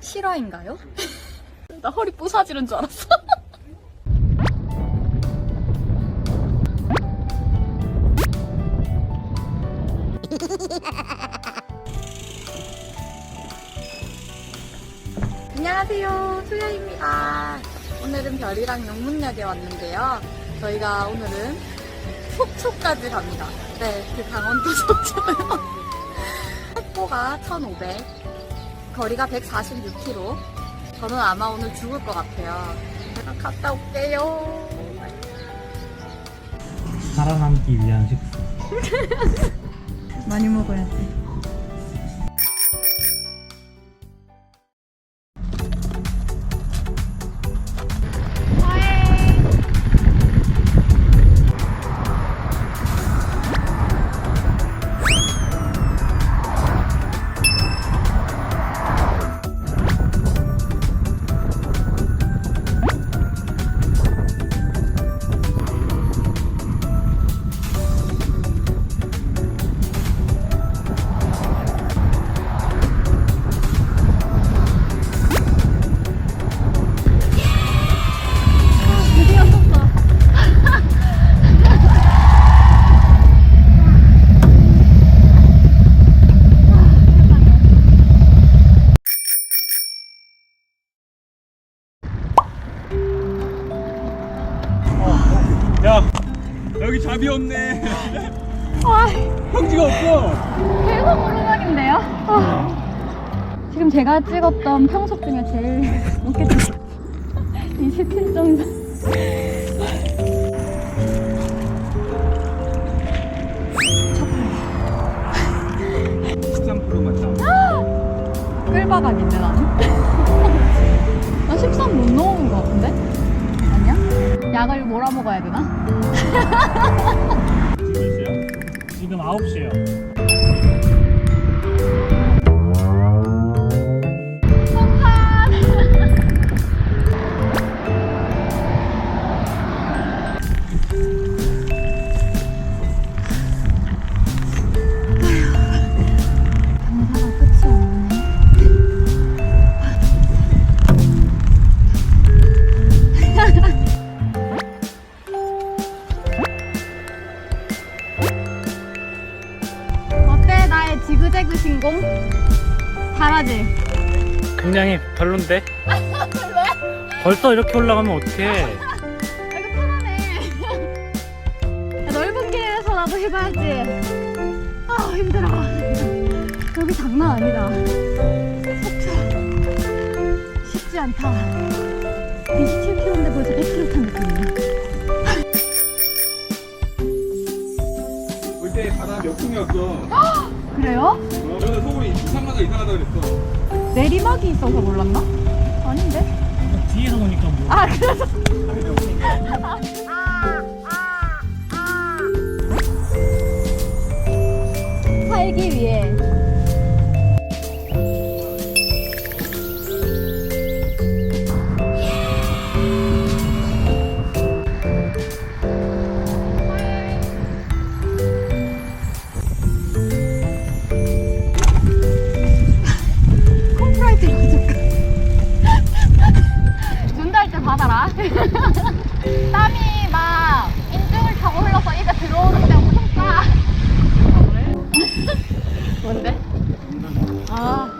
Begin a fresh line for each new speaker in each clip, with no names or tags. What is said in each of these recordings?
실화인가요? 나 허리 부사지른 줄 알았어. 안녕하세요. 소야입니다. 오늘은 별이랑 영문역에 왔는데요. 저희가 오늘은 속초까지 갑니다. 네, 그 강원도 속초요. 속보가 1,500, 거리가 146km. 저는 아마 오늘 죽을 것 같아요. 제가 갔다 올게요.
살아남기 위한 식사.
많이 먹어야지.
잡이 없네. 형지가 없어.
계속 오르막인데요? 아, 지금 제가 찍었던 평속 중에 제일 웃겼어요. 27.4.
식상 프로 맞다.
끌바각인데 나는? 약을 몰아 먹어야 되나?
지금 몇 시야? 지금 9시에요.
나의 지그재그 신공? 잘하지?
굉장히 별론데? 벌써 이렇게 올라가면 어떡해?
아, 이거 편하네. 야, 넓은 길에서라도 해봐야지. 아, 힘들어. 여기 장난 아니다. 속초. 쉽지 않다. 27km인데 벌써 100km 탄 느낌이야.
올때 바다 몇 풍이었어.
그래요?
어, 저는 소울이 이상하다 이상하다 그랬어.
내리막이 있어서 몰랐나? 아닌데?
뒤에서 보니까 뭐.
아, 그래서.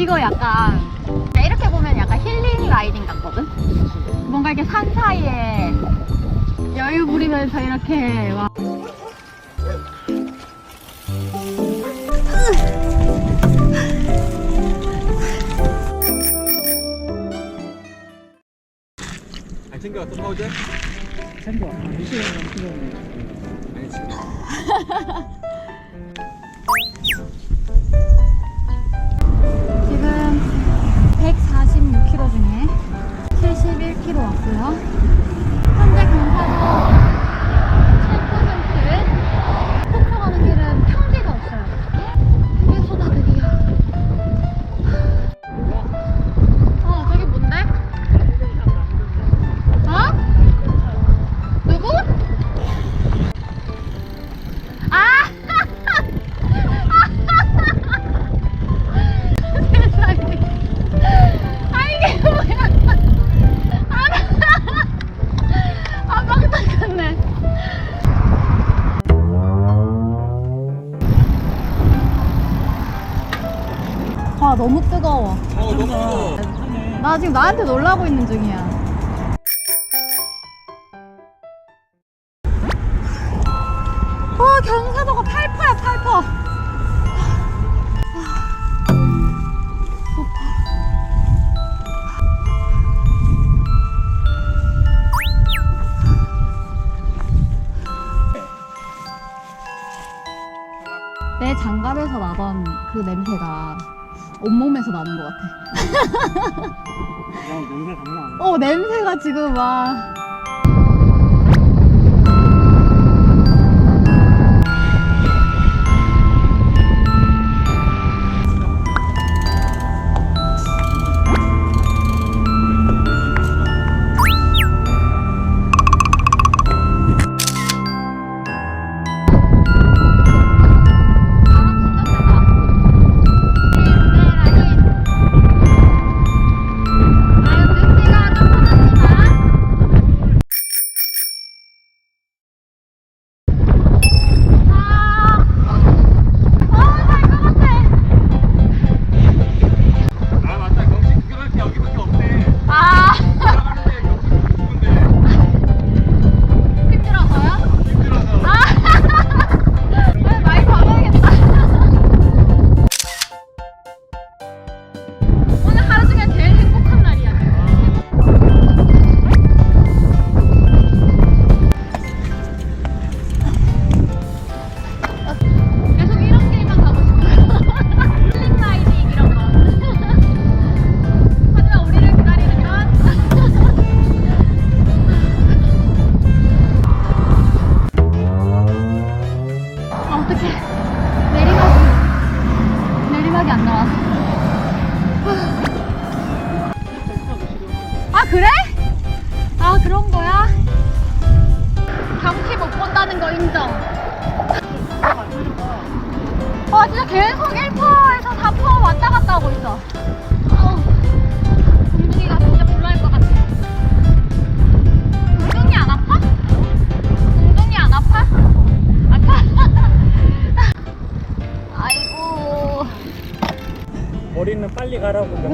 이거 약간 이렇게 보면 약간 힐링 라이딩 같거든? 뭔가 이렇게 산 사이에 여유 부리면서 이렇게 막
안 챙겨왔어 파우제?
챙겨. 2시간 넘게
아니. 지금
지금 나한테 놀라고 있는 중이야. 와, 경사도가 8퍼야, 8퍼. 내 장갑에서 나던 그 냄새가 온몸에서 나는 것 같아.
야, 냄새 장난 아니야.
어 냄새가 지금 막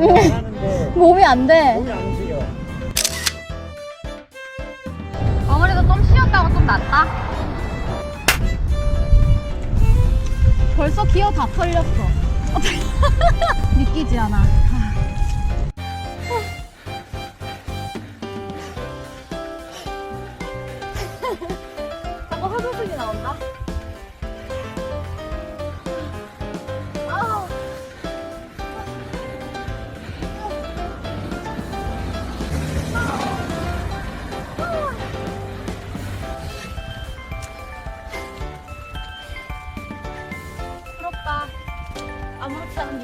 하는데
몸이 안 돼.
몸이 안 움직여.
아무래도 좀 쉬었다고 좀 낫다. 벌써 기어 다 털렸어. 믿기지 않아.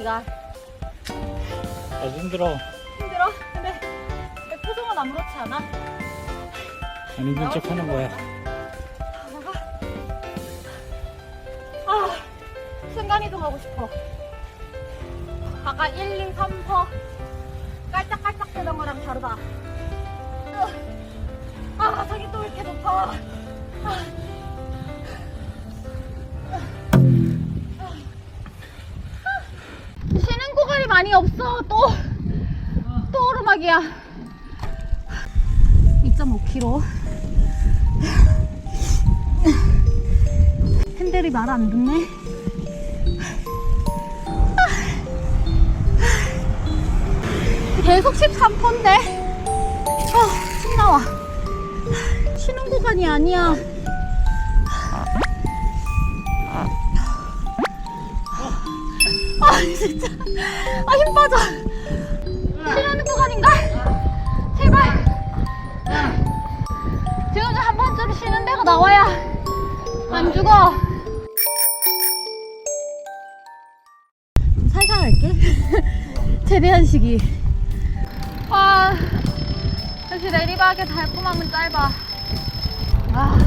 네가
아주 힘들어.
힘들어. 근데 내 표정은 아무렇지 않아.
안 힘든 척 하는 거야.
아, 순간 이동하고 싶어. 아까 1, 2, 3퍼 깔짝깔짝 되던 거랑 다르다. 아, 저기 또 이렇게 높아. 아. 구간이 많이 없어. 또, 또 오르막이야. 2.5km. 핸들이 말 안 듣네. 계속 13%인데. 아, 침 나와. 쉬는 구간이 아니야. 진짜. 아, 힘 빠져. 쉬는 구간인가? 제발. 지금 좀한 번쯤 쉬는 데가 나와야 안 죽어. 살살 할게. 최대한 시기. 아, 역시 내리막의 달콤함은 짧아. 아,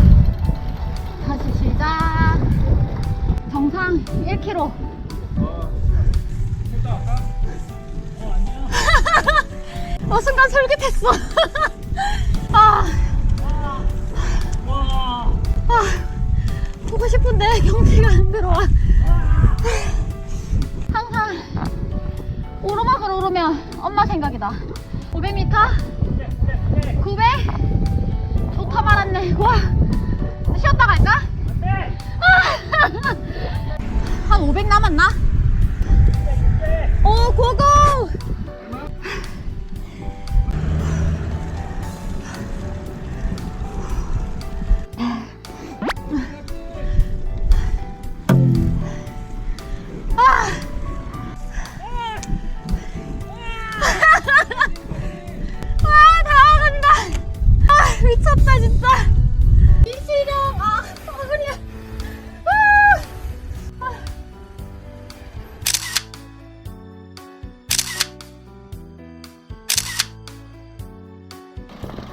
다시 시작. 정상 1km. 어, 순간 솔깃했어. 아,
와.
아, 보고 싶은데 경치가 안 들어와. 항상 오르막을 오르면 엄마 생각이다. 500m? 900? 좋다 말았네. 와. 쉬었다 갈까? 아! 한500 남았나? 오, 고고!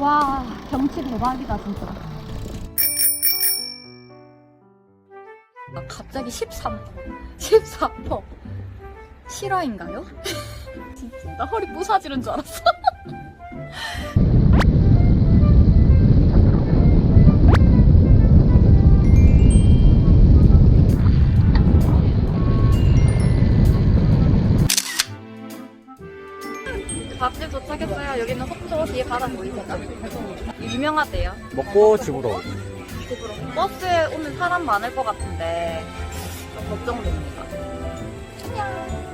와, 경치 대박이다, 진짜. 아, 갑자기 13%. 14%. 실화인가요? 진짜 나 허리 부사지는 줄 알았어. 여기는 속초 뒤에 바다 보이죠? 유명하대요.
먹고 집으로.
집으로. 버스에 오면 사람 많을 것 같은데 좀 걱정됩니다. 안녕.